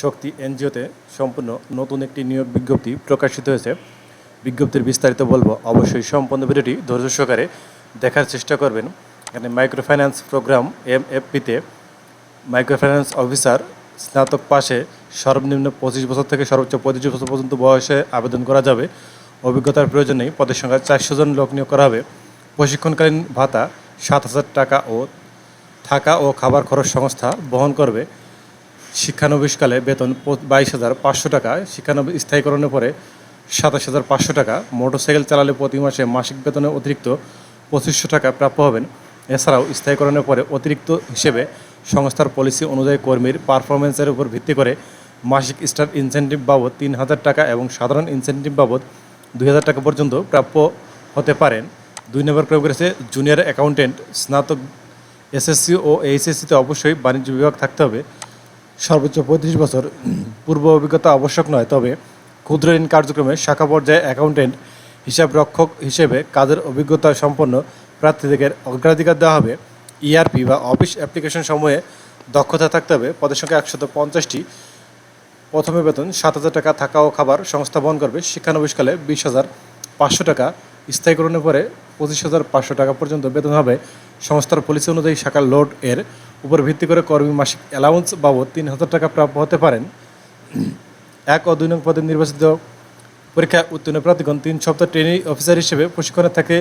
শক্তি এনজিওতে সম্পূর্ণ নতুন একটি নিয়োগ বিজ্ঞপ্তি প্রকাশিত হয়েছে। বিজ্ঞপ্তির বিস্তারিত বলব, অবশ্যই সম্পূর্ণ ভিডিওটি ধৈর্য সহকারে দেখার চেষ্টা করবেন। এখানে মাইক্রো ফাইন্যান্স প্রোগ্রাম এম এফপিতে মাইক্রো ফাইন্যান্স অফিসার স্নাতক পাশে সর্বনিম্ন পঁচিশ বছর থেকে সর্বোচ্চ পঁয়ত্রিশ বছর পর্যন্ত বয়সে আবেদন করা যাবে। অভিজ্ঞতার প্রয়োজন পদের সংখ্যা চারশো জন লোক নিয়োগ করা হবে। প্রশিক্ষণকালীন ভাতা সাত হাজার টাকা ও থাকা ও খাবার খরচ সংস্থা বহন করবে। শিক্ষানবিশকালে বেতন বাইশ হাজার পাঁচশো টাকা শিক্ষানবিশ স্থায়ীকরণের পরে সাতাশ হাজার পাঁচশো টাকা, মোটরসাইকেল চালালে প্রতি মাসে মাসিক বেতনে অতিরিক্ত পঁচিশশো টাকা প্রাপ্য হবেন। এছাড়াও স্থায়ীকরণের পরে অতিরিক্ত হিসেবে সংস্থার পলিসি অনুযায়ী কর্মীর পারফরমেন্সের উপর ভিত্তি করে মাসিক স্টার ইনসেন্টিভ বাবদ তিন হাজার টাকা এবং সাধারণ ইনসেন্টিভ বাবদ দুই হাজার টাকা পর্যন্ত প্রাপ্য হতে পারেন। দুই নম্বর প্রয়োগ করেছে জুনিয়র অ্যাকাউন্টেন্ট, স্নাতক এসএসসি ও এইচএসসিতে অবশ্যই বাণিজ্য বিভাগ থাকতে হবে। সর্বোচ্চ পঁয়ত্রিশ বছর পূর্ব অভিজ্ঞতা আবশ্যক নয়, তবে ক্ষুদ্র ঋণ কার্যক্রমে শাখা পর্যায়ে অ্যাকাউন্টেন্ট হিসাব রক্ষক হিসেবে কাজের অভিজ্ঞতা সম্পন্ন প্রার্থীদের অগ্রাধিকার দেওয়া হবে। ইআরপি বা অফিস অ্যাপ্লিকেশন সময়ে দক্ষতা থাকতে হবে। পদের সংখ্যা একশত পঞ্চাশটি। প্রথমে বেতন সাত হাজার টাকা, থাকা ও খাবার সংস্থা বহন করবে। শিক্ষানবিশকালে বিশ হাজার পাঁচশো টাকা। স্থায়ীকরণের পরে পঁচিশ হাজার পাঁচশো টাকা পর্যন্ত বেতন হবে। সংস্থার পলিসি অনুযায়ী শাখার লোড এর উপর ভিত্তি করে কর্মী মাসিক অ্যালাউন্স বাবদ তিন হাজার টাকা প্রাপ্য হতে পারেন। এক ও দুই নং পদে নির্বাচিত পরীক্ষা উত্তীর্ণ প্রার্থীগণ তিন সপ্তাহ ট্রেনিং অফিসার হিসেবে প্রশিক্ষণে থাকে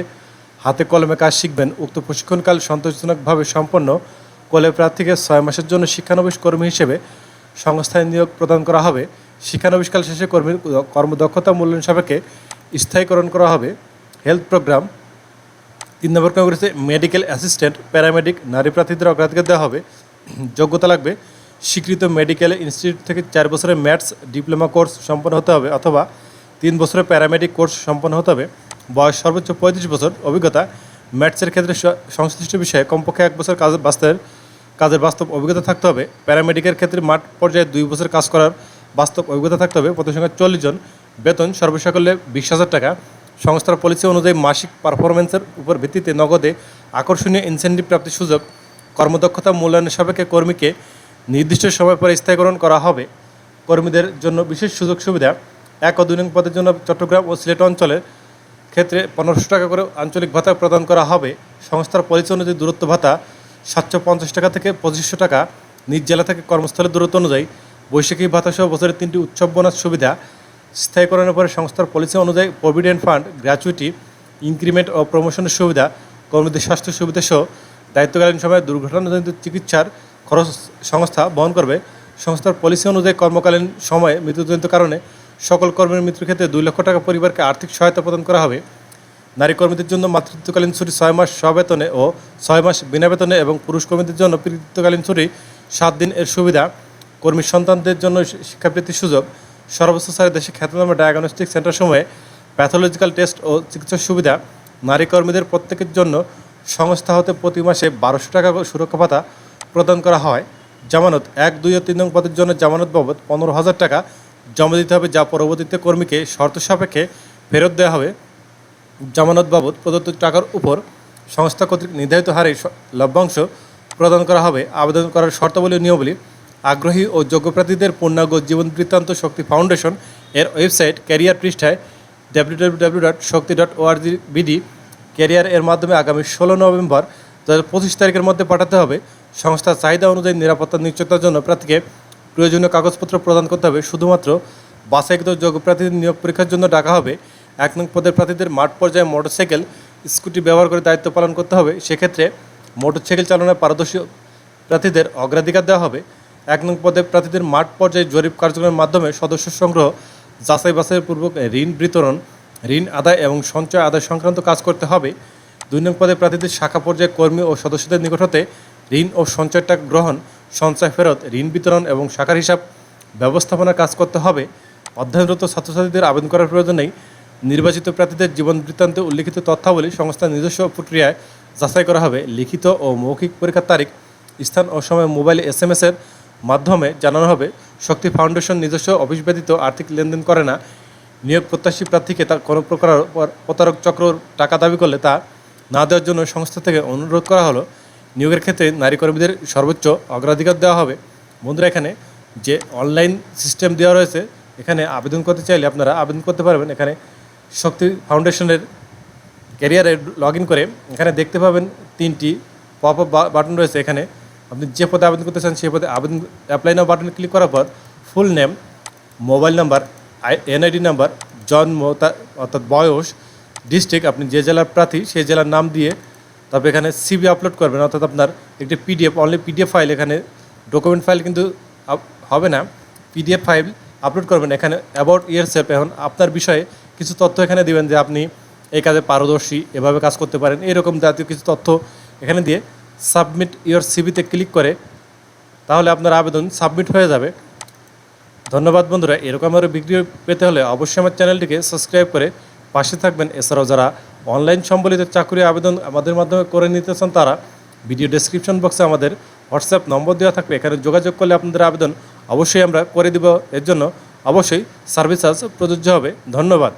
হাতে কলমে কাজ শিখবেন। উক্ত প্রশিক্ষণকাল সন্তোষজনকভাবে সম্পন্ন কলে প্রার্থীকে ছয় মাসের জন্য শিক্ষানবিশ কর্মী হিসেবে সংস্থায় নিয়োগ প্রদান করা হবে। শিক্ষানবিশকাল শেষে কর্মীর কর্মদক্ষতা মূল্যায়ন সাপেক্ষে স্থায়ীকরণ করা হবে। হেলথ প্রোগ্রাম তিন নম্বর কাজ করেছে মেডিকেল অ্যাসিস্ট্যান্ট প্যারামেডিক নারী প্রার্থীদের অগ্রাধিকার দেওয়া হবে। যোগ্যতা লাগবে, স্বীকৃত মেডিকেল ইনস্টিটিউট থেকে চার বছরের ম্যাথস ডিপ্লোমা কোর্স সম্পন্ন হতে হবে অথবা তিন বছরের প্যারামেডিক কোর্স সম্পন্ন হতে হবে। বয়স সর্বোচ্চ পঁয়ত্রিশ বছর, অভিজ্ঞতা ম্যাথসের ক্ষেত্রে সংশ্লিষ্ট বিষয়ে কমপক্ষে এক বছর কাজ বাস্তবের কাজের বাস্তব অভিজ্ঞতা থাকতে হবে। প্যারামেডিকের ক্ষেত্রে মাঠ পর্যায়ে দুই বছর কাজ করার বাস্তব অভিজ্ঞতা থাকতে হবে। প্রতি সংখ্যা চল্লিশ জন। বেতন সর্বশেষ করলে বিশ হাজার টাকা। সংস্থার পলিসি অনুযায়ী মাসিক পারফরমেন্সের উপর ভিত্তিতে নগদে আকর্ষণীয় ইনসেন্টিভ প্রাপ্তির সুযোগ কর্মদক্ষতা মূল্যায়নের সাপেক্ষে কর্মীকে নির্দিষ্ট সময় পরে স্থায়ীকরণ করা হবে। কর্মীদের জন্য বিশেষ সুযোগ সুবিধা, এক ও দুই নং পদের জন্য চট্টগ্রাম ও সিলেট অঞ্চলের ক্ষেত্রে পনেরোশো টাকা করে আঞ্চলিক ভাতা প্রদান করা হবে। সংস্থার পলিসি অনুযায়ী দূরত্ব ভাতা সাতশো পঞ্চাশ টাকা থেকে পঁচিশশো টাকা। নিজ জেলা থেকে কর্মস্থলের দূরত্ব অনুযায়ী বৈশাখী ভাতা সহ বছরের তিনটি উৎসব বোনাস সুবিধা স্থায়ীকরণের পরে সংস্থার পলিসি অনুযায়ী প্রভিডেন্ট ফান্ড, গ্র্যাচুইটি, ইনক্রিমেন্ট ও প্রমোশনের সুবিধা কর্মীদের স্বাস্থ্য সুবিধা সহ দায়িত্বকালীন সময়ে দুর্ঘটনাজনিত চিকিৎসার খরচ সংস্থা বহন করবে। সংস্থার পলিসি অনুযায়ী কর্মকালীন সময়ে মৃত্যুজনিত কারণে সকল কর্মীর মৃত্যুর ক্ষেত্রে দুই লক্ষ টাকা পরিবারকে আর্থিক সহায়তা প্রদান করা হবে। নারী কর্মীদের জন্য মাতৃত্বকালীন ছুটি ছয় মাস সবেতনে ও ছয় মাস বিনা বেতনে এবং পুরুষ কর্মীদের জন্য পিতৃত্বকালীন ছুটি সাত দিন এর সুবিধা। কর্মী সন্তানদের জন্য শিক্ষাবৃত্তির সুযোগ। সর্বোচ্চ সারে দেশে খ্যাতনামা ডায়াগনস্টিক সেন্টার সময়ে প্যাথোলজিক্যাল টেস্ট ও চিকিৎসা সুবিধা নারী কর্মীদের প্রত্যেকের জন্য সংস্থা হতে প্রতি মাসে বারোশো টাকা সুরক্ষা ভাতা প্রদান করা হয়। জামানত এক, দুই ও তিন নং পদের জন্য জামানত বাবদ পনেরো হাজার টাকা জমা দিতে হবে, যা পরবর্তীতে কর্মীকে শর্ত সাপেক্ষে ফেরত দেওয়া হবে। জামানত বাবদ প্রদত্ত টাকার উপর সংস্থা কর্তৃক নির্ধারিত হারে লভ্যাংশ প্রদান করা হবে। আবেদন করার শর্তাবলী নিয়মাবলী আগ্রহী ও যোগ্য প্রার্থীদের পূর্ণাঙ্গ জীবন বৃত্তান্ত শক্তি ফাউন্ডেশন এর ওয়েবসাইট ক্যারিয়ার পৃষ্ঠায় W dot Shakti dot ORG BD career এর মাধ্যমে আগামী ষোলো নভেম্বর দু হাজার পঁচিশ তারিখের মধ্যে পাঠাতে হবে। সংস্থার চাহিদা অনুযায়ী নিরাপত্তা নিশ্চয়তার জন্য প্রার্থীকে প্রয়োজনীয় কাগজপত্র প্রদান করতে হবে। শুধুমাত্র বাছাইকৃত যোগ্য প্রার্থীদের নিয়োগ পরীক্ষার জন্য ডাকা হবে। এক নং পদের প্রার্থীদের মাঠ পর্যায়ে মোটরসাইকেল, স্কুটি ব্যবহার করে দায়িত্ব পালন করতে হবে। সেক্ষেত্রে মোটরসাইকেল চালনায় পারদর্শী প্রার্থীদের অগ্রাধিকার দেওয়া হবে। এক নং পদে প্রার্থীদের মাঠ পর্যায়ে জরিপ কার্যক্রমের মাধ্যমে সদস্য সংগ্রহ, যাচাই বাছাইয়ের পূর্বক ঋণ বিতরণ, ঋণ আদায় এবং সঞ্চয় আদায় সংক্রান্ত কাজ করতে হবে। দুই নং পদে প্রার্থীদের শাখা পর্যায়ে কর্মী ও সদস্যদের নিকট হতে ঋণ ও সঞ্চয় গ্রহণ, সঞ্চয় ফেরত, ঋণ বিতরণ এবং শাখার হিসাব ব্যবস্থাপনার কাজ করতে হবে। অধ্যয়নরত ছাত্রছাত্রীদের আবেদন করার প্রয়োজন নেই। নির্বাচিত প্রার্থীদের জীবন বৃত্তান্তে উল্লিখিত তথ্যাবলী সংস্থার নিজস্ব প্রক্রিয়ায় যাচাই করা হবে। লিখিত ও মৌখিক পরীক্ষার তারিখ, স্থান ও সময় মোবাইল এস এম এর মাধ্যমে জানানো হবে, শক্তি ফাউন্ডেশন নিজস্ব অফিস ব্যতীত আর্থিক লেনদেন করে না। নিয়োগ প্রত্যাশী প্রার্থীকে তার কোনো প্রকার প্রতারক চক্র টাকা দাবি করলে তা না দেওয়ার জন্য সংস্থা থেকে অনুরোধ করা হলো। নিয়োগের ক্ষেত্রে নারী কর্মীদের সর্বোচ্চ অগ্রাধিকার দেওয়া হবে। বন্ধুরা, এখানে যে অনলাইন সিস্টেম দেওয়া রয়েছে, এখানে আবেদন করতে চাইলে আপনারা আবেদন করতে পারবেন। এখানে শক্তি ফাউন্ডেশনের ক্যারিয়ারে লগ করে এখানে দেখতে পাবেন তিনটি পপ আপ বাটন রয়েছে। এখানে আপনি যে পদে আবেদন করতে চান সেই পদে আবেদন অ্যাপ্লাই নাও বাটনে ক্লিক করার পর full name mobile number NID number জন্ম অর্থাৎ বয়স ডিস্ট্রিক্ট আপনি যে জেলার প্রার্থী সেই জেলার নাম দিয়ে তবে এখানে সিবি আপলোড করবেন। অর্থাৎ আপনার একটি পিডিএফ অনলি পিডিএফ ফাইল এখানে ডকুমেন্ট ফাইল কিন্তু হবে না। পিডিএফ ফাইল আপলোড করবেন। এখানে অ্যাবাউট ইয়ার সেলফ এখন আপনার বিষয়ে কিছু তথ্য এখানে দিবেন যে আপনি এই কাজে পারদর্শী, এভাবে কাজ করতে পারেন। এরকম জাতীয় কিছু তথ্য এখানে দিয়ে সাবমিট ইয়োর সিবিতে ক্লিক করে তাহলে আপনার আবেদন সাবমিট হয়ে যাবে। ধন্যবাদ বন্ধুরা, এরকম আরও ভিডিও পেতে হলে অবশ্যই আমার চ্যানেলটিকে সাবস্ক্রাইব করে পাশে থাকবেন। এছাড়াও যারা অনলাইন সম্বলিত চাকরি আবেদন আমাদের মাধ্যমে করে নিতে চান তারা ভিডিও ডেসক্রিপশন বক্সে আমাদের হোয়াটসঅ্যাপ নম্বর দেওয়া থাকবে। এখানে যোগাযোগ করলে আপনাদের আবেদন অবশ্যই আমরা করে দিব। এর জন্য অবশ্যই সার্ভিস প্রযোজ্য হবে। ধন্যবাদ।